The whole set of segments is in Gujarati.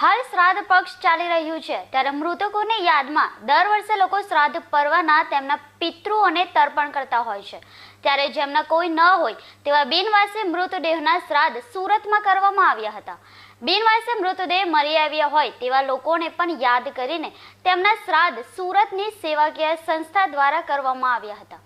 હાલ શ્રાદ્ધ પક્ષ ચાલી રહ્યું છે. ત્યારે મૃતકોની યાદમાં દર વર્ષે લોકો શ્રાદ્ધ પર્વના તેમના પિતૃઓને તર્પણ કરતા હોય છે. ત્યારે જેમના કોઈ ન હોય, તેવા બિનવાસી મૃતદેહના શ્રાદ્ધ સુરતમાં કરવામાં આવ્યા હતા. બિનવાસી મૃતદેહ મરી આવ્યા હોય તેવા લોકોને પણ યાદ કરીને તેમના શ્રાદ્ધ સુરતની સેવાકીય સંસ્થા દ્વારા કરવામાં આવ્યા હતા.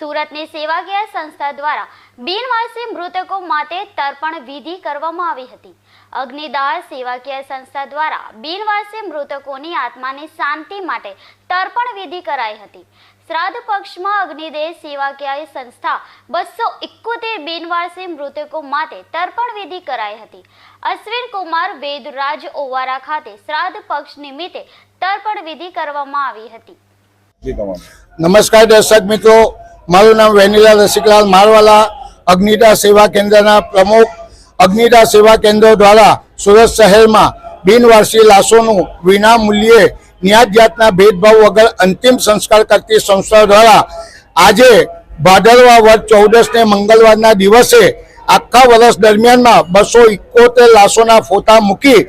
સુરતની સેવાકીય સંસ્થા દ્વારા બિનવાસી મૃતકો માટે તર્પણ વિધિ કરવામાં આવી હતી. અગ્નિદાહ સેવાકીય સંસ્થા દ્વારા બિનવાસી મૃતકોની આત્માની શાંતિ માટે તર્પણ વિધિ કરાઈ હતી. શ્રાદ્ધ પક્ષમાં અગ્નિદેહ સેવાકીય સંસ્થા બસો એકોતેર બિનવાસી મૃતકો માટે તર્પણ વિધિ કરાઈ હતી. અશ્વિન કુમાર વેદરાજ ઓવારા ખાતે શ્રાદ્ધ પક્ષ નિમિત્તે તર્પણ વિધિ કરવામાં આવી હતી. નમસ્કાર દર્શક મિત્રો મારું નામ વેનીલા રસિકલાલ મારવાલા અગ્નિદા સેવા કેન્દ્રના પ્રમુખ અગ્નિદા સેવા કેન્દ્રો દ્વારા સુરત શહેરમાં બિનવારસી લાશોનું વિનામૂલ્યે ન્યાજ જાતના ભેદભાવ વગર અંતિમ સંસ્કાર કરતી સંસ્થા દ્વારા આજે ભાદરવા વર્ષ ચૌદસને મંગળવારના દિવસે આખા વર્ષ દરમિયાનમાં બસો ઇકોતેર લાશોના ફોટા મૂકી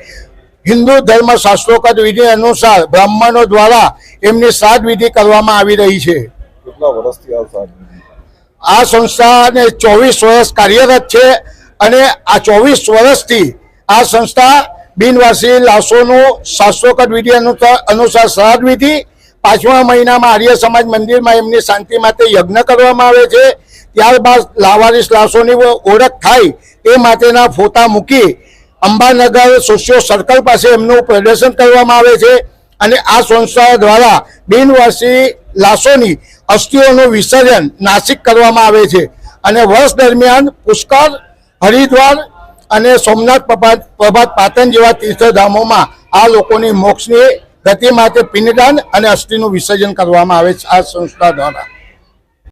હિન્દુ ધર્મ શાસ્ત્રોકત વિધિ અનુસાર બ્રાહ્મણો દ્વારા એમની શ્રાદ્ધ વિધિ કરવામાં આવી રહી છે. આ સંસ્થાને ચોવીસ વર્ષ કાર્યરત છે અને આ ચોવીસ વર્ષથી આ સંસ્થા બિનવાસી લાશોનું શાસ્ત્રોકટ વિધિ અનુસાર શ્રાદ્ધ વિધિ, પાંચમા મહિનામાં આર્ય સમાજ મંદિરમાં એમની શાંતિ માટે યજ્ઞ કરવામાં આવે છે. ત્યારબાદ લાવારીસ લાશોની ઓળખ થાય એ માટેના ફોટા મૂકી અંબાનગર સોશિયો સર્કલ પાસે એમનું પ્રદર્શન કરવામાં આવે છે. અને આ સંસ્થા દ્વારા બિનવાસી લાશોની અસ્થિઓનું વિસર્જન નાસિક કરવામાં આવે છે. અને વર્ષ દરમિયાન પુષ્કર હરિદ્વાર અને સોમનાથ પ્રભાત પ્રભાત પાટણ જેવા તીર્થધામોમાં આ લોકોની મોક્ષની ગતિ માટે પિંડદાન અને અસ્થિનું વિસર્જન કરવામાં આવે છે આ સંસ્થા દ્વારા.